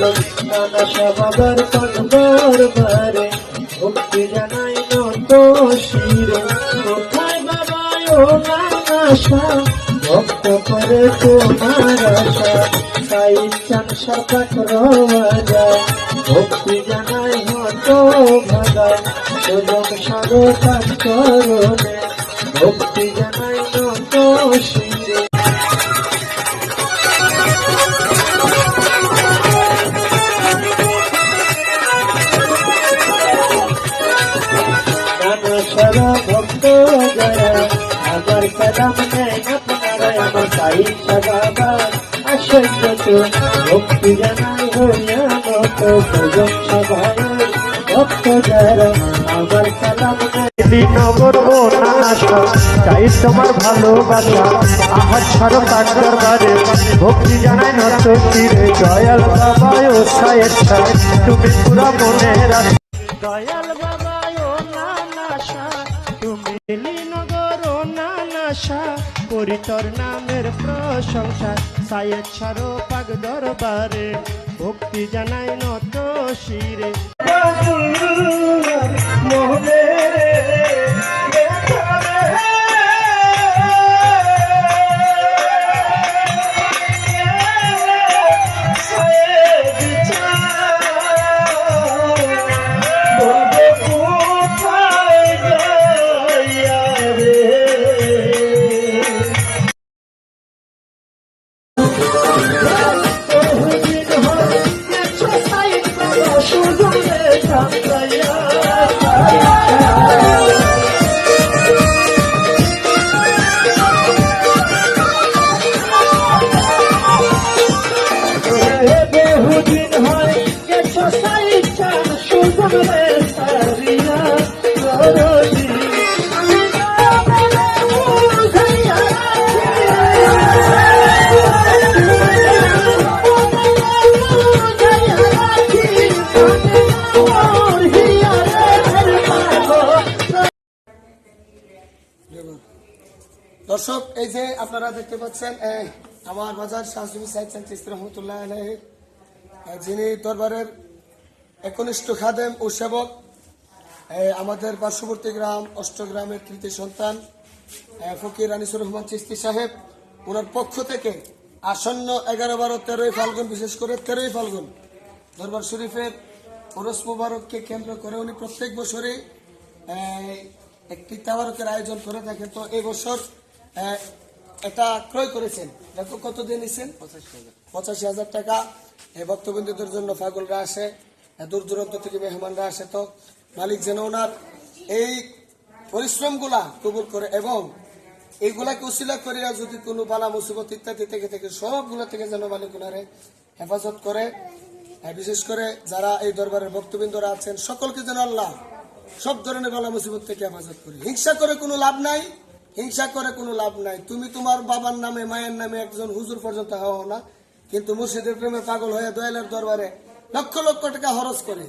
নানা স্বভাবের দরবারে ভক্তি জানাই নত শিরে। কোথায় বাবা ও নানা শাহ ভক্ত করে তোমার আশা। তাই চান সপাক চরণে। ভক্তি জানাই নত ভক্ত যারা ভক্তি জানাই ভক্ত যারা আমার কদম নেয় নগর ও নাশা চাই তোমার ভালোবাসা ভক্তি জানাই নত তীরে দয়াল বাবা তুমি পুরা মনে রাখো। দয়াল তুমি নানাশা করি তোর নামের প্রশংসা সায়ের ছাড়ো পাগ দরবারে ভক্তি জানাই নত শিরে। দর্শক এই যে আপনারা দেখতে পাচ্ছেন আমার বাজার শাহজুবি সাইদ চিস্তি রহমতুল্লাহ আলাইহি, এই, যিনি দরবারের একনিষ্ঠ খাদেম ও সেবক আমাদের পার্শ্ববর্তী গ্রাম অষ্টগ্রামের তৃতীয় সন্তান ফকির আনিসুর রহমান চিস্তি সাহেব ওনার পক্ষ থেকে আসন্ন এগারো বারো তেরোই ফাল্গুন বিশেষ করে তেরোই ফাল্গুন দরবার শরীফের ওরস মুবারককে কেন্দ্র করে উনি প্রত্যেক বছরই একটি তাবারকের আয়োজন করে থাকেন। তো এবছর এটা ক্রয় করেছেন। দেখো কত দিয়ে নিছেন? পঁচাশি হাজার। টাকা। এই ভক্তবৃন্দদের জন্য পাগলরা আসে। দূর দূরান্ত থেকে মেহমানরা আসে তো। মালিক যেন ওনার এই পরিশ্রমগুলা কবুল করে এবং এইগুলাকে উশিলা করিয়া যদি কোনো বালা মুসিবত ইত্যাদি থেকে থেকে, সবগুলো থেকে যেন মালিক ওনারে হেফাজত করে। বিশেষ করে যারা এই দরবারের ভক্তবৃন্দরা আছেন, সকলকে যেন আল্লাহ সব ধরনের বালা মুসিবত থেকে হেফাজত করি। হিংসা করে কোনো লাভ নাই, হিংসা করে কোনো লাভ নাই। তুমি তোমার বাবার নামে, মায়ের নামে একজন হুজুর পর্যন্ত হও না, কিন্তু মুর্শিদের প্রেমে পাগল হয়ে দয়ালের দরবারে লক্ষ লক্ষ টাকা খরচ করে।